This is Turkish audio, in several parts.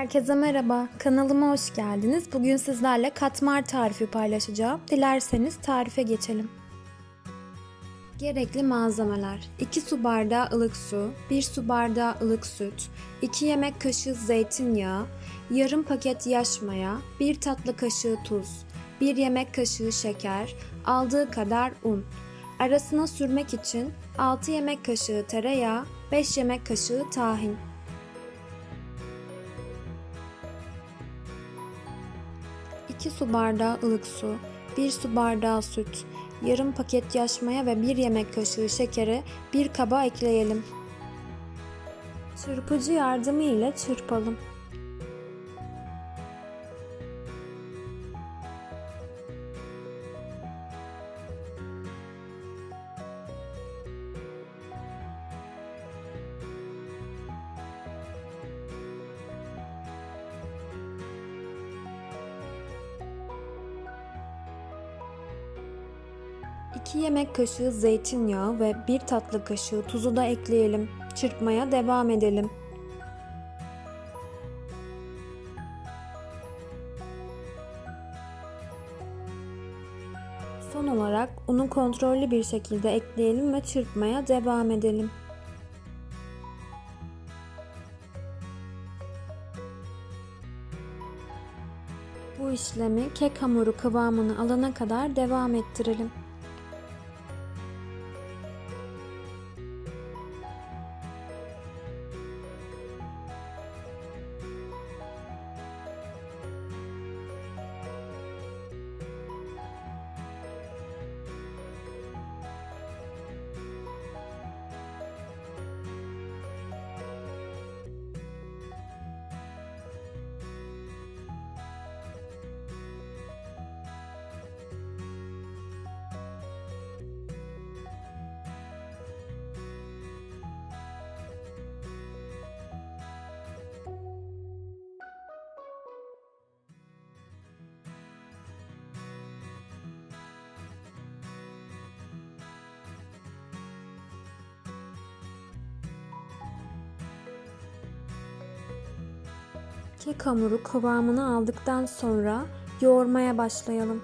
Herkese merhaba, kanalıma hoş geldiniz. Bugün sizlerle katmer tarifi paylaşacağım. Dilerseniz tarife geçelim. Gerekli malzemeler 2 su bardağı ılık su, 1 su bardağı ılık süt, 2 yemek kaşığı zeytinyağı, yarım paket yaş maya, 1 tatlı kaşığı tuz, 1 yemek kaşığı şeker, aldığı kadar un. Arasına sürmek için 6 yemek kaşığı tereyağı, 5 yemek kaşığı tahin. 2 su bardağı ılık su, 1 su bardağı süt, yarım paket yaş maya ve 1 yemek kaşığı şekeri bir kaba ekleyelim. Çırpıcı yardımı ile çırpalım. İki yemek kaşığı zeytinyağı ve bir tatlı kaşığı tuzu da ekleyelim. Çırpmaya devam edelim. Son olarak unu kontrollü bir şekilde ekleyelim ve çırpmaya devam edelim. Bu işlemi kek hamuru kıvamını alana kadar devam ettirelim. Kek hamuru kıvamını aldıktan sonra yoğurmaya başlayalım.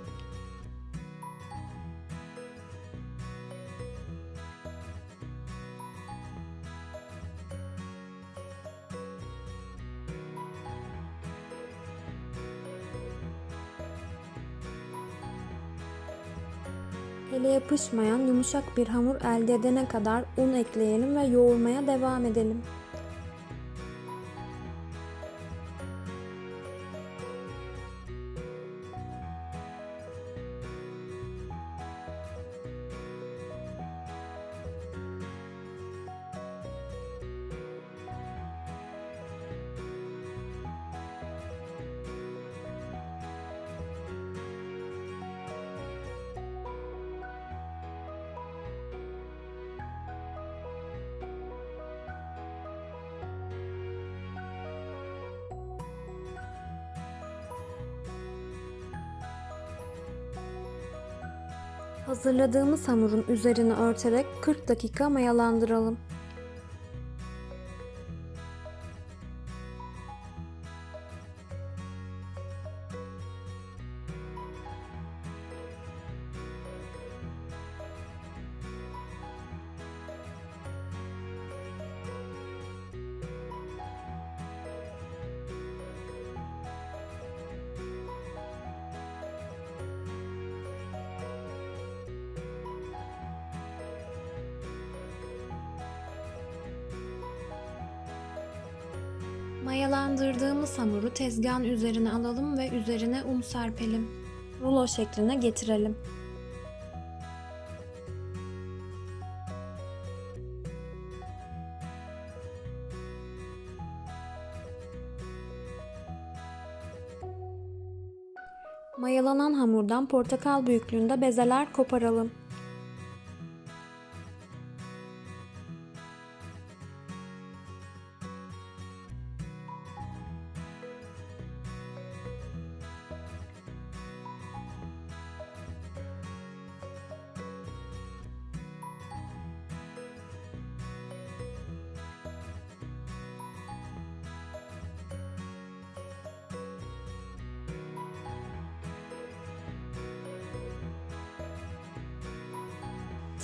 Ele yapışmayan yumuşak bir hamur elde edene kadar un ekleyelim ve yoğurmaya devam edelim. Hazırladığımız hamurun üzerine örterek 40 dakika mayalandıralım. Mayalandırdığımız hamuru tezgahın üzerine alalım ve üzerine un serpelim. Rulo şekline getirelim. Mayalanan hamurdan portakal büyüklüğünde bezeler koparalım.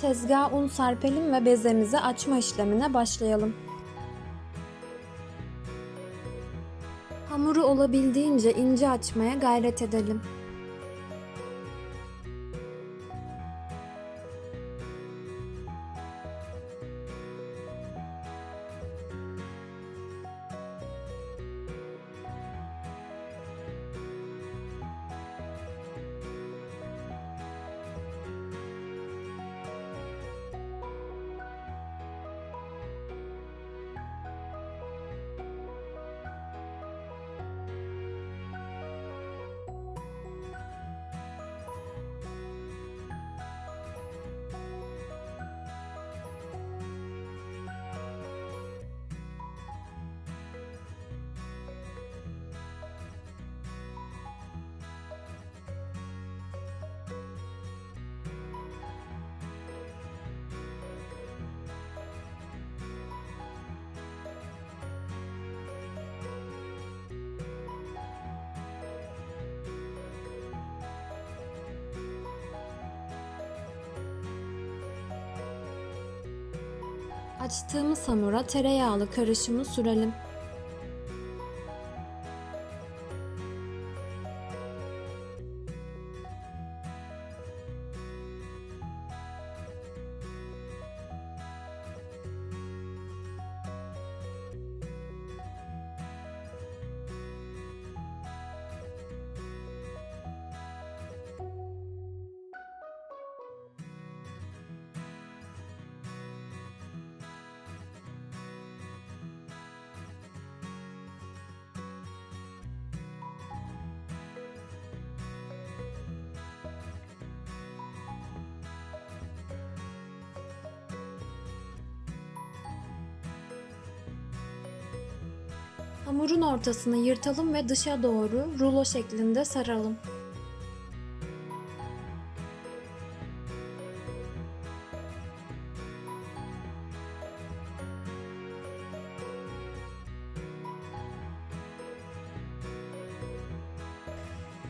Tezgaha un serpelim ve bezemizi açma işlemine başlayalım. Hamuru olabildiğince ince açmaya gayret edelim. Açtığımız hamura tereyağlı karışımı sürelim. Hamurun ortasını yırtalım ve dışa doğru rulo şeklinde saralım.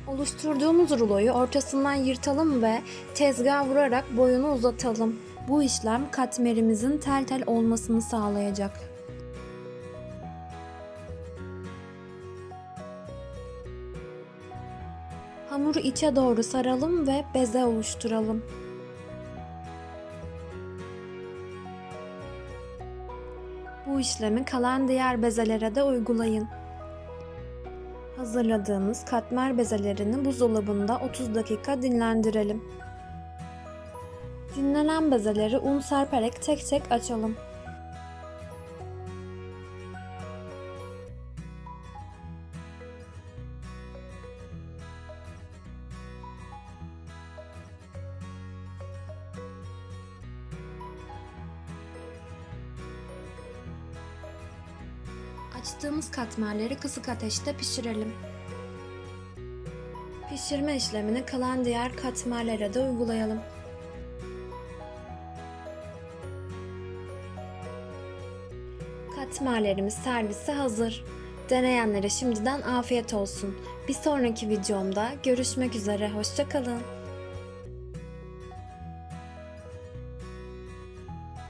Oluşturduğumuz ruloyu ortasından yırtalım ve tezgaha vurarak boyunu uzatalım. Bu işlem katmerimizin tel tel olmasını sağlayacak. Hamuru içe doğru saralım ve beze oluşturalım. Bu işlemi kalan diğer bezelere de uygulayın. Hazırladığımız katmer bezelerini buzdolabında 30 dakika dinlendirelim. Dinlenen bezeleri un serperek tek tek açalım. Açtığımız katmerleri kısık ateşte pişirelim. Pişirme işlemini kalan diğer katmerlere de uygulayalım. Katmerlerimiz servise hazır. Deneyenlere şimdiden afiyet olsun. Bir sonraki videomda görüşmek üzere. Hoşçakalın.